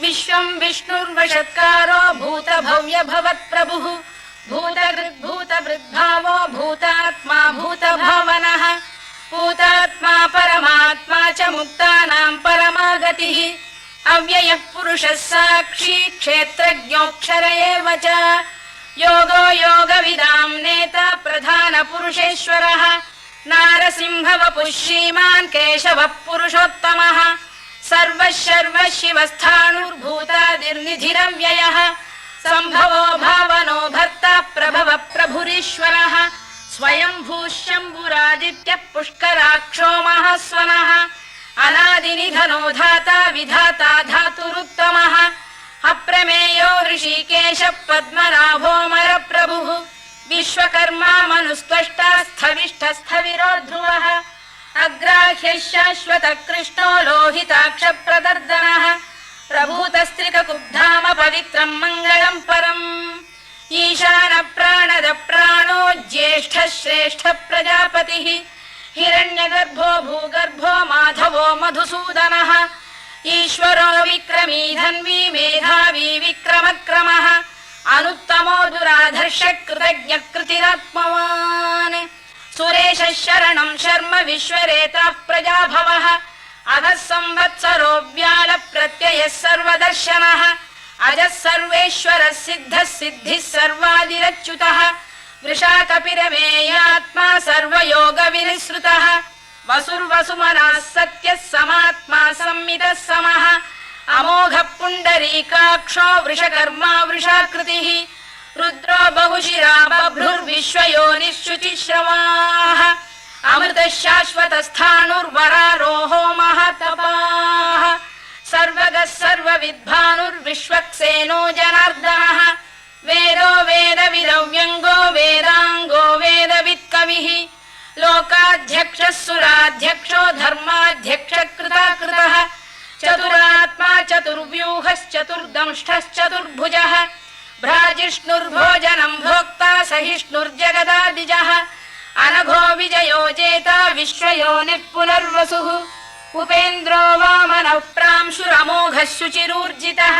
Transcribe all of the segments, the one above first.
विश्वम् विष्णुर्वषत्कारो भूत भव्य भवत्प्रभुः भूतकृद्भूत वृद्भावो भूतात्मा भूत भावनः भूतात्मा परमात्मा च मुक्तानाम् परमा गतिः अव्ययः पुरुषः साक्षी क्षेत्रज्ञोऽक्षर एव च। योगो योगविदाम् नेता प्रधानपुरुषेश्वरः नारसिंहवपुः श्रीमान् केशवः पुरुषोत्तमः। सर्वः शर्वः शिवस्थाणुर्भूतादिर्निधिरव्ययः सम्भवो भावनो भर्ता प्रभव प्रभुरीश्वरः। शम्भुरादित्यः पुष्कराक्षो महास्वनः। अनादिनिधनो धाता विधाता धातुरुत्तमः। अप्रमेयो ऋषिकेश पद्मनाभोमर प्रभुः विश्वकर्मा मनुस्त्वष्टा स्थविष्ठ स्थविरो ध्रुवः अग्राह्यः शाश्वत कृष्णो लोहिताक्ष प्रदर्दनः प्रभूतस्त्रिककुब्धाम पवित्रम् मङ्गलम् परम्। ईशान प्राणद प्राणो ज्येष्ठ श्रेष्ठ प्रजापतिः हिरण्यगर्भो भूगर्भो माधवो मधुसूदनः। ईश्वरो विक्रमी धन्वी मेधावी विक्रमक्रमः अनुत्तमो दुराधर्ष कृतज्ञ कृतिरात्मवान् सुरेश शरणम् शर्म विश्वरेताः प्रजाभवः। अधः संवत्सरो व्याल प्रत्ययः सर्वदर्शनः। अजः सर्वेश्वरः सिद्धः सिद्धिः सर्वादिरच्युतः। वृषा कपिरमेयात्मा सर्वयोग विनिसृतः वसुर्वसुमनः सत्यः समात्मा संमितः समः अमोघः पुण्डरीकाक्षो वृषकर्मा वृषाकृतिः। रुद्रो बहुशिरा बभ्रुर्विश्वयोनिश्रुतिश्रवाः अमृतः शाश्वतस्थाणुर्वरारोहो महतपाः। सर्वगः सर्वविद्भानुर्विश्वक्सेनो जनार्दनः। वेदो वेदविदव्यङ्गो वेदाङ्गो वेदवित्कविः। लोकाध्यक्षः सुराध्यक्षो धर्माध्यक्ष चतुर्व्यूहश्चतुर्दंष्टश्चतुर्भुजः भ्राजिष्णुर्भोजनम् भोक्ता सहिष्णुर्जगदादिजः। अनघो विजयो जेता विश्वयोनिः पुनर्वसुः उपेन्द्रो वामनः प्रांशुरमोघः शुचिरूर्जितः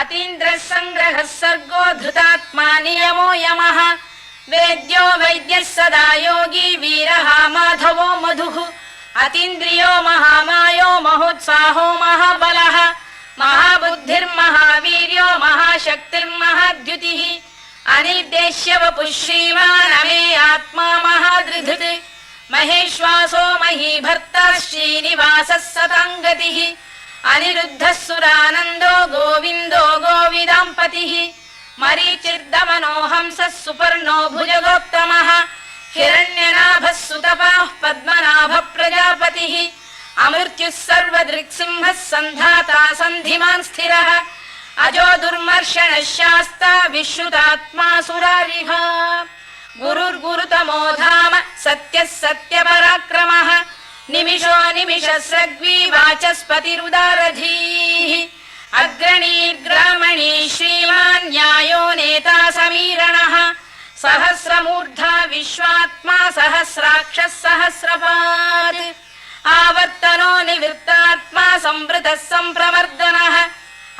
अतीन्द्रः सङ्ग्रहः सर्गो धृतात्मा नियमो यमः। वेद्यो वैद्यः सदा योगी वीरः माधवो मधुः। अतीन्द्रियो महामायो महोत्साहो महाबलः महाबुद्धिर्महावीर्यो, महाशक्तिर्महाद्युतिः। अनिर्देश्य वपुः श्रीमानमे आत्मा महादृधृत्। महेश्वासो महीभर्ता श्रीनिवासः सताङ्गतिः। अनिरुद्धः सुरानन्दो गोविन्दो गोविदाम्पतिः। मरीचिर्दमनो हंसः सुपर्णो भुजगोत्तमः हिरण्यनाभः सुतपाः सर्वदृक्सिंहः सन्धाता सन्धिमान् स्थिरः। अजो दुर्मर्षणः शास्ता विश्रुतात्मा सुरारिः गुरुर्गुरुतमो धाम सत्यः सत्यपराक्रमः। निमिषो निमिषस्रग्वी वाचस्पतिरुदारधीः। अग्रणीर्ग्रामणी श्रीमान् न्यायो नेता समीरणः। सहस्रमूर्धा विश्वात्मा सहस्राक्षः सहस्रपात् आवर्तनो निवृत्तात्मा संवृतः सम्प्रवर्धनः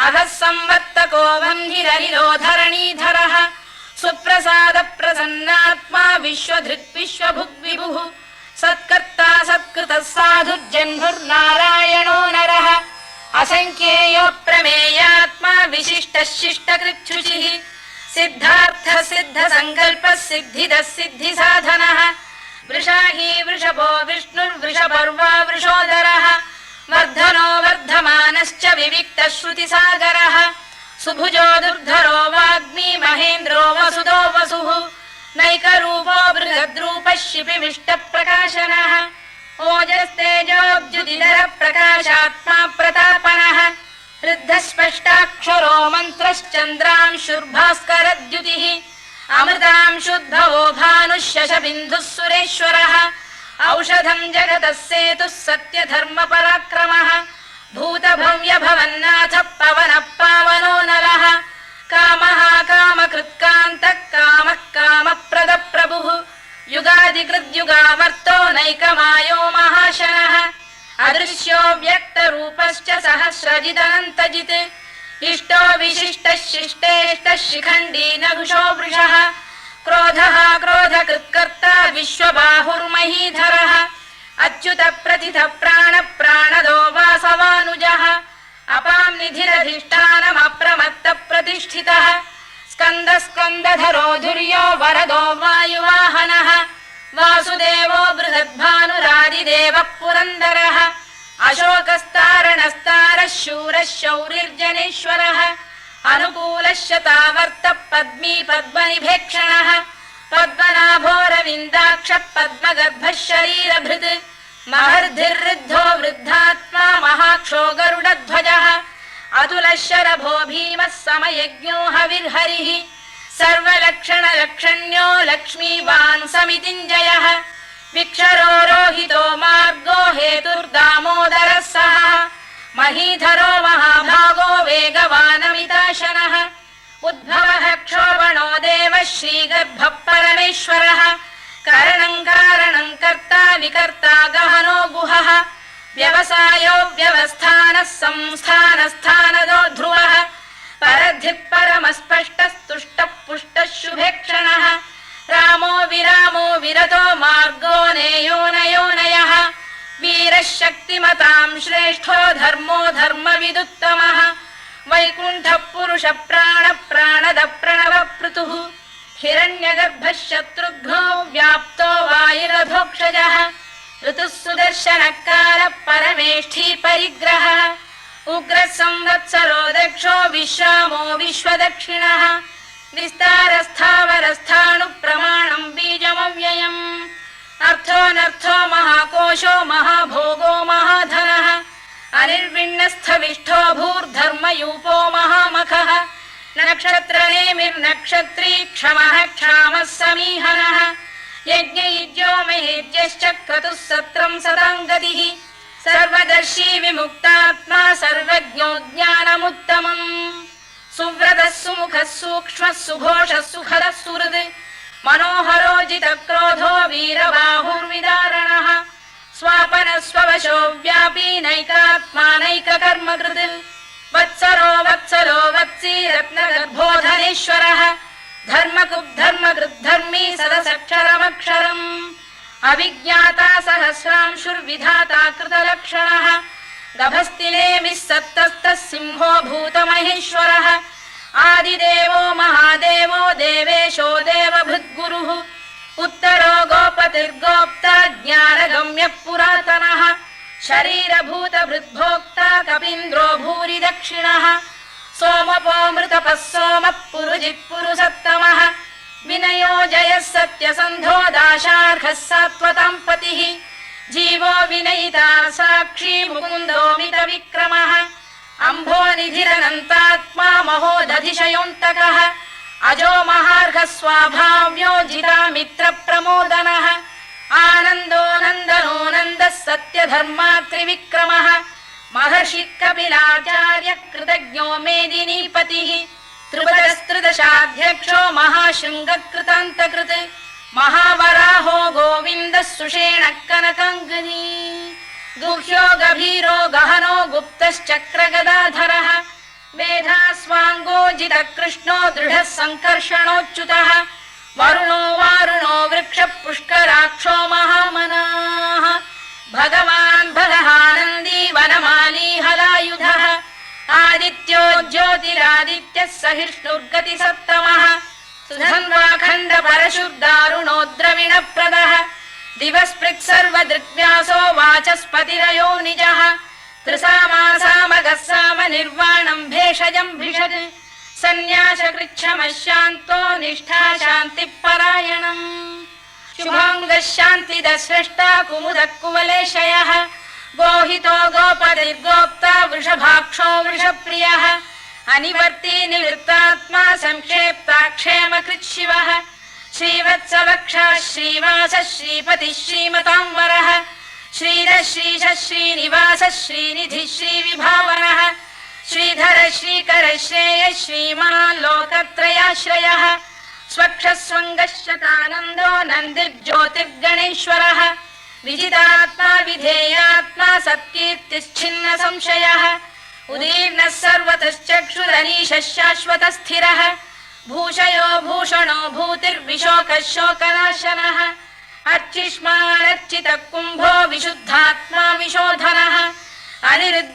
अधः संवर्तको वह्निरनिरोधरणीधरः। सुप्रसाद प्रसन्नात्मा विश्वधृक् विश्वभुग्विभुः सत्कर्ता सत्कृतः साधुर्जह्नुर्नारायणो नरः। असङ्ख्येयो प्रमेयात्मा विशिष्टः शिष्टकृच्छुचिः। सिद्धार्थ सिद्ध सङ्कल्पः सिद्धिदः सिद्धिसाधनः वृषाही वृषभो विष्णुर्वृषपर्वा वृषोदरः। वर्धनो वर्धमानश्च विविक्तः श्रुतिसागरः। सुभुजो दुर्धरो वाग्मी महेन्द्रो वसुदो वसुः। नैकरूपो बृहद्रूपः शिपिविष्टप्रकाशनः ओजस्तेजोऽब्जुदिधर प्रकाशात्मा प्रतापनः। वृद्धस्पष्टाक्षरो मन्त्रश्चन्द्रांशुर्भास्करद्युतिः। अमृतांशुद्भवो भानुः सुरेश्वरः औषधम् जगतः सेतुः सत्यधर्मपराक्रमः। भूतभव्य भवन्नाथ पवनः पावनो नरः कामः कामकृत्कान्तः कामः कामप्रदप्रभुः। युगादिकृद्युगावर्तो नैकमायो महाशनः। अदृश्यो व्यक्तरूपश्च सहस्रजिदनन्तजित्। इष्टो विशिष्टः शिष्टेष्टः शिखण्डी नघुषो वृषः। क्रोधः क्रोधकृत्कर्ता विश्वबाहुर्महीधरः अच्युत प्रथित प्राण प्राणदो वासवानुजः। अपां निधिरधिष्ठानमप्रमत्त प्रतिष्ठितः। स्कन्द स्कन्दधरो धुर्यो वरदो वायुवाहनः। वासुदेवो बृहद्भानुरादिदेवः पुरन्दरः। अशोकस्तारणस्तारः शूरः शौरिर्जनेश्वरः अनुकूलः शतावर्तः पद्मी पद्मनिभेक्षणः पद्मनाभोरविन्दाक्षः पद्मगर्भः शरीरभृत् महर्धिर्वृद्धो वृद्धात्मा महाक्षो गरुडध्वजः अतुलः शरभो भीमः समयज्ञो हविर्हरिः सर्वलक्षणलक्षण्यो लक्ष्मीवान् समितिञ्जयः विक्षरो रोहितो मार्गो हेतुर्दामोदरः सः महीधरो महाभागो वेगवानमिताशनः उद्भवः क्षोभणो देवः श्रीगर्भः परमेश्वरः। करणम् कारणम् कर्ता विकर्ता गहनो गुहः। व्यवसायो व्यवस्थानः संस्थानस्थानदो ध्रुवः। परद्धिः परमस्पष्टस्तुष्टः पुष्टः शुभेक्षणः रामो विरामो विरतो मार्गो नेयोनयोनयः वीरः शक्तिमताम् श्रेष्ठो धर्मो धर्मविदुत्तमः वैकुण्ठः पुरुष प्राण प्राणद प्रणव पृतुः हिरण्यगर्भः शत्रुघ्नो व्याप्तो वायुरधोक्षजः ऋतुः सुदर्शनः परमेष्ठी परिग्रहः उग्रः संवत्सरो दक्षो विश्रामो विश्वदक्षिणः विस्तारस्थावरस्थाणुप्रमाणम् बीजमव्ययम्। अर्थोऽनर्थो महाकोशो महाभोगो महाधनः अनिर्विण्णस्थविष्ठो भूर्धर्मयूपो महामखः। नक्षत्रनेमिर्नक्षत्री क्षमः क्षामः समीहनः। यज्ञयुज्यो महेज्यश्च क्रतुः सत्रम् सदाम् गतिः। सर्वदर्शी विमुक्तात्मा सर्वज्ञो ज्ञानमुत्तमम्। सुव्रतः सुमुखः सूक्ष्मः सुघोषः सुखदः सुहृद्। मनोहरो जितक्रोधो वीरबाहुर्विदारणः स्वापन स्ववशो वत्सरो वत्सलो वत्सी रत्नगर्भोधनेश्वरः धर्मकुब्धर्मकृद्धर्मी सदसक्षरमक्षरम्। अविज्ञाता सहस्रांशुर्विधाता कृतलक्षणः। गभस्तिलेमिः सत्तस्तः सिंहो भूतमहेश्वरः। आदिदेवो महादेवो देवेशो देवभृद्गुरुः उत्तरो गोपतिर्गोप्ता ज्ञानगम्यः पुरातनः शरीरभूतभृद्भोक्ता कपीन्द्रो भूरि दक्षिणः सोमपोऽमृतपः सोमः पुरुजिः पुरुसत्तमः विनयो जयः सत्यसन्धो दाशार्हः सात्वताम् पतिः जीवो विनयिता साक्षी मुकुन्दोमित विक्रमः अम्भोनिधिरनन्तात्मा महोदधिशयोऽन्तकः अजो महार्घ स्वाभाव्यो जिता मित्रप्रमोदनः आनन्दो नन्दनो नन्दः सत्यधर्मात्रिविक्रमः महर्षि कपिलाचार्य कृतज्ञो मेदिनीपतिः। त्रिपदस्त्रिदशाध्यक्षो महाशृङ्गकृतान्तकृत्। महावराहो गोविन्दः सुषेण कनकाङ्गनी। गुह्यो गभीरो गहनो गुप्तश्चक्रगदाधरः वेधास्वाङ्गो जितकृष्णो दृढः सङ्कर्षणोच्युतः वरुणो वारुणो वृक्ष पुष्कराक्षो महामनाः भगवान् भगहानन्दी वनमाली हलायुधः आदित्यो ज्योतिरादित्यः सहिष्णुर्गति सप्तमः सुधन्वाखण्ड परशुर्दारुणो द्रविणप्रदः दिवस्पृक् सर्वदृग्व्यासो वाचस्पतिरयो निजः त्रिसामासामगः साम निर्वाणम् भेषजम् भिषज सन्न्यासकृच्छमः शान्तो निष्ठा शान्तिः परायणम् शुभाङ्गः शान्तिदः स्रष्टा कुमुदः कुवलेशयः गोहितो गोपतिर्गोप्ता वृषभाक्षो वृषप्रियः। अनिवर्ती निवृत्तात्मा संक्षेप्ता क्षेमकृत् शिवः श्रीवत्सवक्षा श्रीवासः श्रीपतिः श्रीमताम्बरः। श्रीरः श्रीशः श्रीनिवासः श्रीनिधिः श्रीविभावनः। श्रीधर श्रीकर श्रेयः श्रीमान् लोकत्रयाश्रयः स्वक्षस्वङ्गशतानन्दो नन्दिर्ज्योतिर्गणेश्वरः विजितात्मा विधेयात्मा निवृत्तिश्छिन्न संशयः उदीर्णः सर्वतश्चक्षुरनीशः शाश्वतः स्थिरः भूषयो भूषणो भूतिर्विशोकः शोकनाशनः अर्चिष्मानर्चितः कुम्भो विशुद्धात्मा विशोधनः अनिरुद्ध